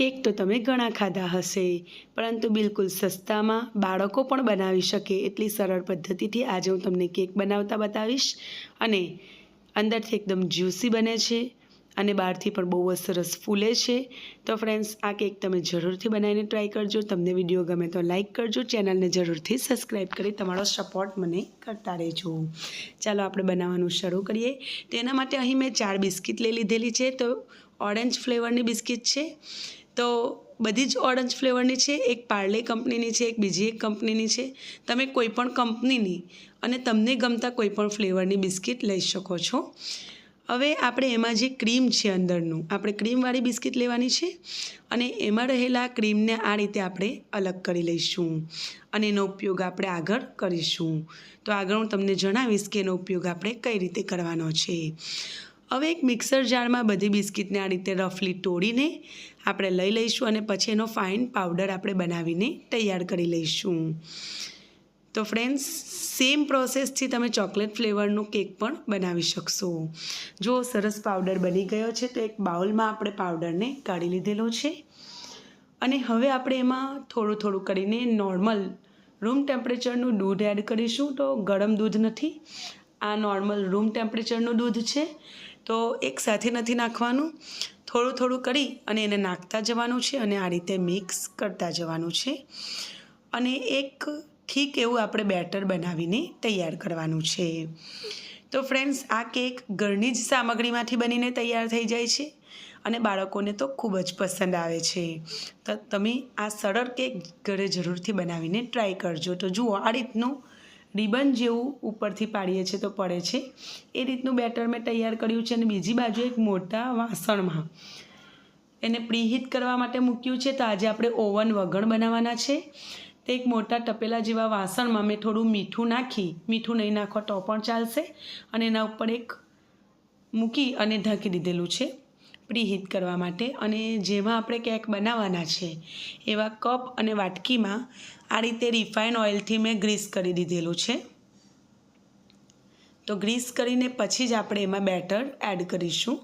Cake તો તમે ઘણા ખાધા હશે. પરંતુ બિલકુલ સસ્તામાં બાળકો પણ બનાવી શકે એટલી સરળ પદ્ધતિથી આજે હું તમને કેક બનાવતા બતાવીશ. અને અંદરથી એકદમ જ્યુસી બને છે અને બહારથી પણ બહુ જ સરસ ફૂલે છે. તો ફ્રેન્ડ્સ, આ કેક તમે જરૂરથી બનાવીને ટ્રાય કરજો. તમને વીડિયો ગમે તો લાઇક કરજો. ચેનલને જરૂરથી સબસ્ક્રાઈબ કરી તમારો સપોર્ટ મને કરતા રહેજો. ચાલો આપણે બનાવવાનું શરૂ કરીએ. તેના માટે અહીં મેં ચાર બિસ્કિટ લઈ લીધેલી છે. તો ઓરેન્જ ફ્લેવરની બિસ્કિટ છે. તો બધી જ ઓરેન્જ ફ્લેવરની છે, એક પાર્લે કંપનીની છે, એક બીજી એક કંપનીની છે. તમે કોઈ પણ કંપનીની અને તમને ગમતા કોઈ પણ ફ્લેવરની બિસ્કિટ લઈ શકો છો. હવે આપણે એમાં જે ક્રીમ છે અંદરનું, આપણે ક્રીમવાળી બિસ્કિટ લેવાની છે અને એમાં રહેલા ક્રીમને આ રીતે આપણે અલગ કરી લઈશું અને એનો ઉપયોગ આપણે આગળ કરીશું. તો આગળ હું તમને જણાવીશ કે એનો ઉપયોગ આપણે કઈ રીતે કરવાનો છે. હવે એક મિક્સર જારમાં બધી બિસ્કિટને આ રીતે રફલી તોડીને આપણે લઈ લઈશું અને પછી એનો ફાઇન પાવડર આપણે બનાવીને તૈયાર કરી લઈશું. તો ફ્રેન્ડ્સ સેમ પ્રોસેસથી તમે ચોકલેટ ફ્લેવરનું કેક પણ બનાવી શકશો. જો સરસ પાવડર બની ગયો છે, તો એક બાઉલમાં આપણે પાવડરને કાઢી લીધેલો છે. અને હવે આપણે એમાં થોડું થોડું કરીને નોર્મલ રૂમ ટેમ્પરેચરનું દૂધ એડ કરીશું. તો ગરમ દૂધ નથી આ નોર્મલ રૂમ ટેમ્પરેચરનું દૂધ છે. તો એક સાથે નથી નાખવાનું. થોડું થોડું કરી અને એને નાખતા જવાનું છે અને આ રીતે મિક્સ કરતા જવાનું છે. અને એક ઠીક એવું આપણે બેટર બનાવીને તૈયાર કરવાનું છે. તો ફ્રેન્ડ્સ આ કેક ઘરની જ સામગ્રીમાંથી બનીને તૈયાર થઈ જાય છે અને બાળકોને તો ખૂબ જ પસંદ આવે છે. તો, તમે આ સરળ કેક ઘરે જરૂરથી બનાવીને ટ્રાય કરજો. તો જુઓ, આ રીતનું રિબન જેવું ઉપરથી પાડીએ છીએ તો પડે છે. એ રીતનું બેટર મેં તૈયાર કર્યું છે અને બીજી બાજુ એક મોટા વાસણમાં. એને પ્રીહીટ કરવા માટે મૂક્યું છે તો આજે આપણે ઓવન વગર બનાવવાના છે. તે એક મોટા તપેલા જેવા વાસણમાં મેં થોડું મીઠું નાખી. મીઠું નહીં નાખો તો પણ ચાલશે. અને એના ઉપર એક મૂકી અને ઢાંકી દીધેલું છે. પ્રીહીટ કરવા માટે અને જેમાં આપણે કેક બનાવવાના છે, એવા કપ અને વાટકીમાં આ રીતે રિફાઇન ઓઇલથી મેં ગ્રીસ કરી દીધેલું છે. તો ગ્રીસ કરીને પછી જ આપણે એમાં બેટર એડ કરીશું.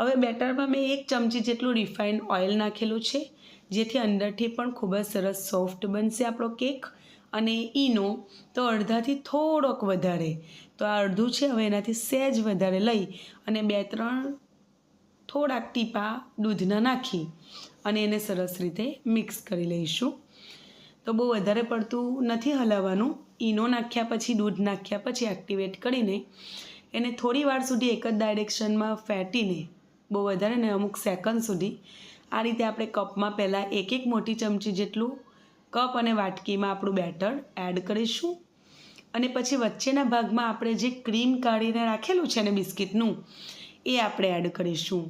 હવે બેટરમાં મેં એક ચમચી જેટલું રિફાઇન ઓઇલ નાખેલું છે, જેથી અંદરથી પણ ખૂબ જ સરસ સોફ્ટ બનશે આપણો કેક. અને ઈનો તો અડધાથી થોડોક વધારે, તો આ અડધું છે, હવે એનાથી સહેજ વધારે લઈ અને બે ત્રણ થોડાક ટીપા દૂધના નાખી અને એને સરસ રીતે મિક્સ કરી લઈશું. તો બહુ વધારે પડતું નથી હલાવવાનું. ઈનો નાખ્યા પછી, દૂધ નાખ્યા પછી એક્ટિવેટ કરીને એને થોડી વાર સુધી એક જ ડાયરેક્શનમાં ફેટીને, બહુ વધારે ને અમુક સેકન્ડ સુધી. આ રીતે આપણે કપમાં પહેલાં એક એક મોટી ચમચી જેટલું કપ અને વાટકીમાં આપણું બેટર એડ કરીશું. અને પછી વચ્ચેના ભાગમાં આપણે જે ક્રીમ કાઢીને રાખેલું છે ને બિસ્કિટનું એ આપણે એડ કરીશું.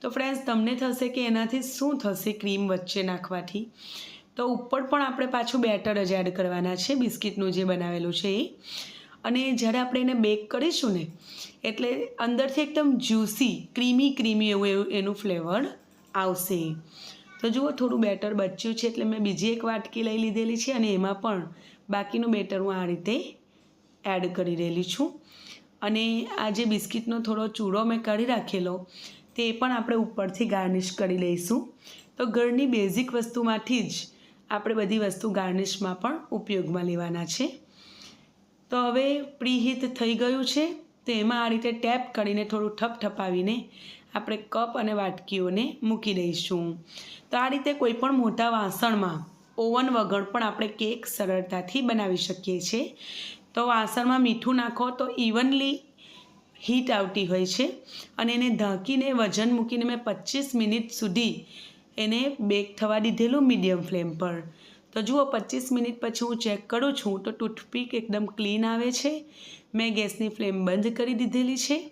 તો ફ્રેન્ડ્સ તમને થશે કે એનાથી શું થશે ક્રીમ વચ્ચે નાખવાથી? તો ઉપર પણ આપણે પાછું બેટર જ એડ કરવાના છે, બિસ્કિટનું જે બનાવેલું છે એ. અને જ્યારે આપણે એને બેક કરીશું ને, એટલે અંદરથી એકદમ જ્યુસી ક્રીમી ક્રીમી એવું એનું ફ્લેવર આવશે. તો જુઓ, થોડું બેટર બચ્યું છે, એટલે મેં બીજી એક વાટકી લઈ લીધેલી છે અને એમાં પણ બાકીનું બેટર હું આ રીતે એડ કરી રહેલી છું. અને આ જે બિસ્કિટનો થોડો ચૂડો મેં કાઢી રાખેલો, તે પણ આપણે ઉપરથી ગાર્નિશ કરી લઈશું. તો ઘરની બેઝિક વસ્તુમાંથી જ આપણે બધી વસ્તુ ગાર્નિશમાં પણ ઉપયોગમાં લેવાના છે. તો હવે પ્રીહિટ થઈ ગયું છે, તો એમાં આ રીતે ટેપ કરીને થોડું ઠપ ઠપાવીને આપણે કપ અને વાટકીઓને મૂકી દઈશું. તો આ રીતે કોઈપણ મોટા વાસણમાં ઓવન વગર પણ આપણે કેક સરળતાથી બનાવી શકીએ છીએ. તો વાસણમાં મીઠું નાખો તો ઇવનલી હીટ આવતી હોય છે. અને એને ઢાંકીને વજન મૂકીને મેં પચીસ મિનિટ સુધી એને બેક થવા દીધેલું મીડિયમ ફ્લેમ પર. તો જુઓ પચીસ મિનિટ પછી હું ચેક કરું છું તો ટૂથપીક એકદમ ક્લીન આવે છે. મેં ગેસની ફ્લેમ બંધ કરી દીધેલી છે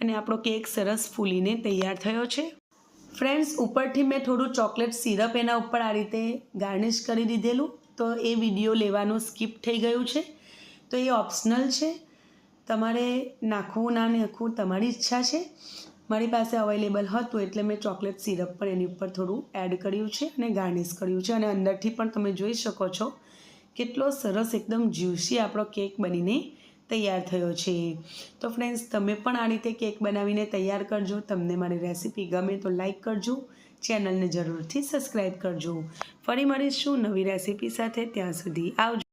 અને આપણો કેક સરસ ફૂલીને તૈયાર થયો છે. ફ્રેન્ડ્સ, ઉપરથી મેં થોડું ચોકલેટ સિરપ એના ઉપર આ રીતે ગાર્નિશ કરી દીધેલું. તો એ વીડિયો લેવાનું સ્કીપ થઈ ગયું છે. તો એ ઓપ્શનલ છે. તમારે નાખવું ના નાખવું તમારી ઈચ્છા છે. મારી પાસે અવેલેબલ હતું એટલે મેં ચોકલેટ સિરપ પણ એની ઉપર થોડું એડ કર્યું છે અને ગાર્નિશ કર્યું છે અને અંદરથી પણ તમે જોઈ શકો છો કેટલો સરસ એકદમ જ્યુસી આપણો કેક બનીને તૈયાર થયો છે. તો ફ્રેન્ડ્સ તમે પણ આ રીતે કેક બનાવીને તૈયાર કરજો. તમને મારી રેસીપી ગમે તો લાઈક કરજો. ચેનલને જરૂરથી સબસ્ક્રાઈબ કરજો. ફરી મળીશું નવી રેસીપી સાથે. ત્યાં સુધી આવજો.